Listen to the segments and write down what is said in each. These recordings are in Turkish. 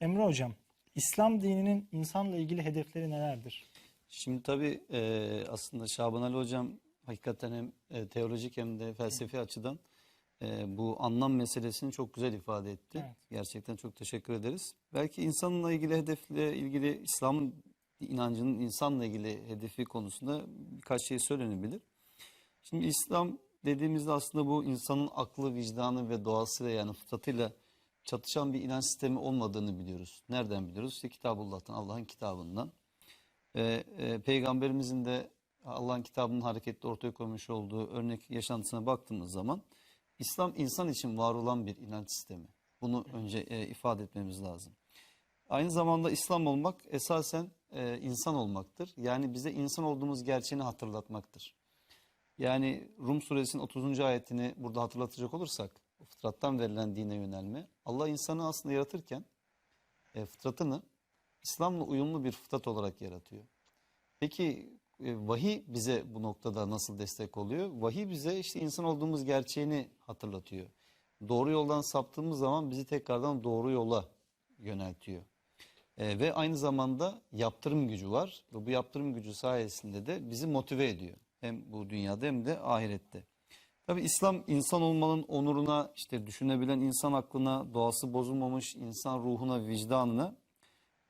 Emre Hocam, İslam dininin insanla ilgili hedefleri nelerdir? Şimdi tabii e, aslında Şaban Ali Hocam hakikaten hem e, teolojik hem de felsefi açıdan e, bu anlam meselesini çok güzel ifade etti. Evet. Gerçekten çok teşekkür ederiz. Belki insanla ilgili hedefle ilgili İslam'ın inancının insanla ilgili hedefi konusunda birkaç şey söylenebilir. Şimdi İslam dediğimizde aslında bu insanın aklı, vicdanı ve doğasıyla yani fıtratıyla çatışan bir inanç sistemi olmadığını biliyoruz. Nereden biliyoruz? İşte Kitabullah'tan, Allah'ın kitabından. Ve e, peygamberimizin de Allah'ın kitabının hareketli ortaya koymuş olduğu örnek yaşantısına baktığımız zaman İslam insan için var olan bir inanç sistemi. Bunu önce e, ifade etmemiz lazım. Aynı zamanda İslam olmak esasen e, insan olmaktır. Yani bize insan olduğumuz gerçeğini hatırlatmaktır. Yani Rum suresinin 30. ayetini burada hatırlatacak olursak fıtrattan verilen dine yönelme. Allah insanı aslında yaratırken e, fıtratını İslam'la uyumlu bir fıtrat olarak yaratıyor. Peki e, vahiy bize bu noktada nasıl destek oluyor? Vahiy bize işte insan olduğumuz gerçeğini hatırlatıyor. Doğru yoldan saptığımız zaman bizi tekrardan doğru yola yöneltiyor. E, ve aynı zamanda yaptırım gücü var ve bu yaptırım gücü sayesinde de bizi motive ediyor. Hem bu dünyada hem de ahirette. Tabi İslam insan olmanın onuruna, işte düşünebilen insan aklına, doğası bozulmamış insan ruhuna, vicdanına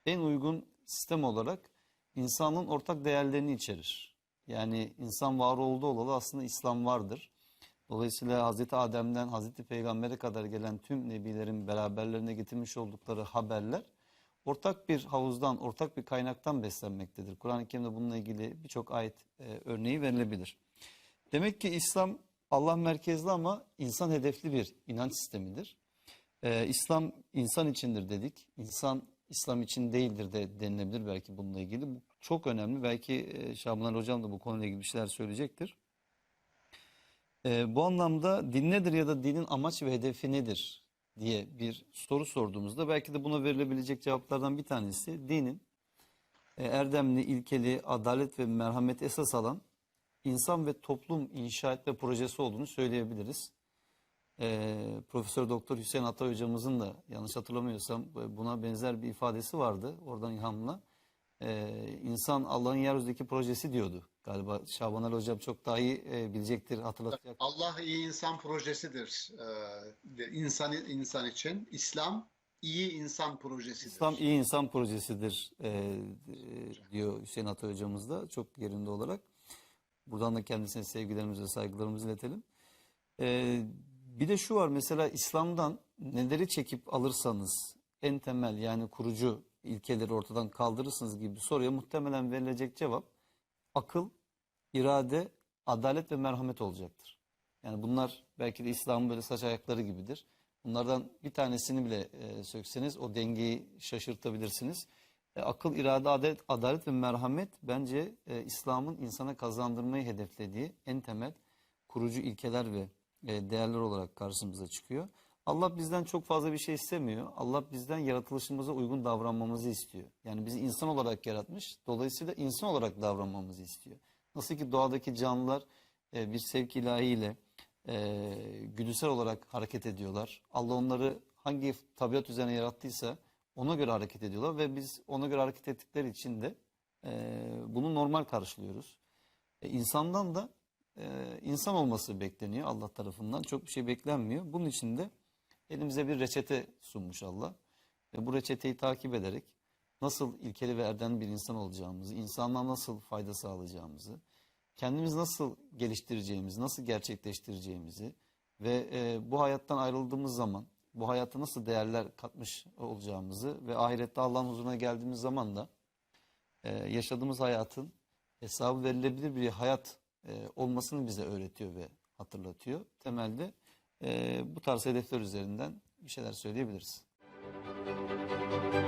en uygun sistem olarak insanlığın ortak değerlerini içerir. Yani insan var olduğu olalı aslında İslam vardır. Dolayısıyla Hazreti Adem'den Hazreti Peygamber'e kadar gelen tüm nebilerin beraberlerine getirmiş oldukları haberler ortak bir havuzdan, ortak bir kaynaktan beslenmektedir. Kur'an-ı Kerim'de bununla ilgili birçok ayet e, örneği verilebilir. Demek ki İslam Allah merkezli ama insan hedefli bir inanç sistemidir. Ee, İslam insan içindir dedik. İnsan İslam için değildir de denilebilir belki bununla ilgili. Bu çok önemli. Belki e, Şaban Hocam da bu konuyla ilgili bir şeyler söyleyecektir. Ee, bu anlamda din nedir ya da dinin amaç ve hedefi nedir diye bir soru sorduğumuzda belki de buna verilebilecek cevaplardan bir tanesi dinin e, erdemli, ilkeli, adalet ve merhamet esas alan insan ve toplum inşa etme projesi olduğunu söyleyebiliriz. Ee, Profesör Doktor Hüseyin Atay hocamızın da yanlış hatırlamıyorsam buna benzer bir ifadesi vardı oradan ilhamla. Ee, insan Allah'ın yeryüzündeki projesi diyordu. Galiba Şaban Ali hocam çok daha iyi e, bilecektir, hatırlatacak. Allah iyi insan projesidir. Ee, insan insan için İslam iyi insan projesidir. İslam iyi insan projesidir e, e, diyor Hüseyin Atay hocamız da çok yerinde olarak. Buradan da kendisine sevgilerimizi ve saygılarımızı iletelim. Ee, bir de şu var mesela İslam'dan neleri çekip alırsanız en temel yani kurucu ilkeleri ortadan kaldırırsınız gibi bir soruya muhtemelen verilecek cevap akıl, irade, adalet ve merhamet olacaktır. Yani bunlar belki de İslam'ın böyle saç ayakları gibidir. Bunlardan bir tanesini bile e, sökseniz o dengeyi şaşırtabilirsiniz. E, akıl, irade, adalet, adalet ve merhamet bence e, İslam'ın insana kazandırmayı hedeflediği en temel kurucu ilkeler ve e, değerler olarak karşımıza çıkıyor. Allah bizden çok fazla bir şey istemiyor. Allah bizden yaratılışımıza uygun davranmamızı istiyor. Yani bizi insan olarak yaratmış. Dolayısıyla insan olarak davranmamızı istiyor. Nasıl ki doğadaki canlılar e, bir sevk ilahiyle e, güdüsel olarak hareket ediyorlar. Allah onları hangi tabiat üzerine yarattıysa ona göre hareket ediyorlar ve biz ona göre hareket ettikleri için de e, bunu normal karşılıyoruz. E, insandan da e, insan olması bekleniyor Allah tarafından. Çok bir şey beklenmiyor. Bunun için de elimize bir reçete sunmuş Allah. Ve bu reçeteyi takip ederek nasıl ilkeli ve erdemli bir insan olacağımızı, insanlığa nasıl fayda sağlayacağımızı, kendimizi nasıl geliştireceğimizi, nasıl gerçekleştireceğimizi ve e, bu hayattan ayrıldığımız zaman bu hayata nasıl değerler katmış olacağımızı ve ahirette Allah'ın huzuruna geldiğimiz zaman da e, yaşadığımız hayatın hesabı verilebilir bir hayat e, olmasını bize öğretiyor ve hatırlatıyor. Temelde e, bu tarz hedefler üzerinden bir şeyler söyleyebiliriz. Müzik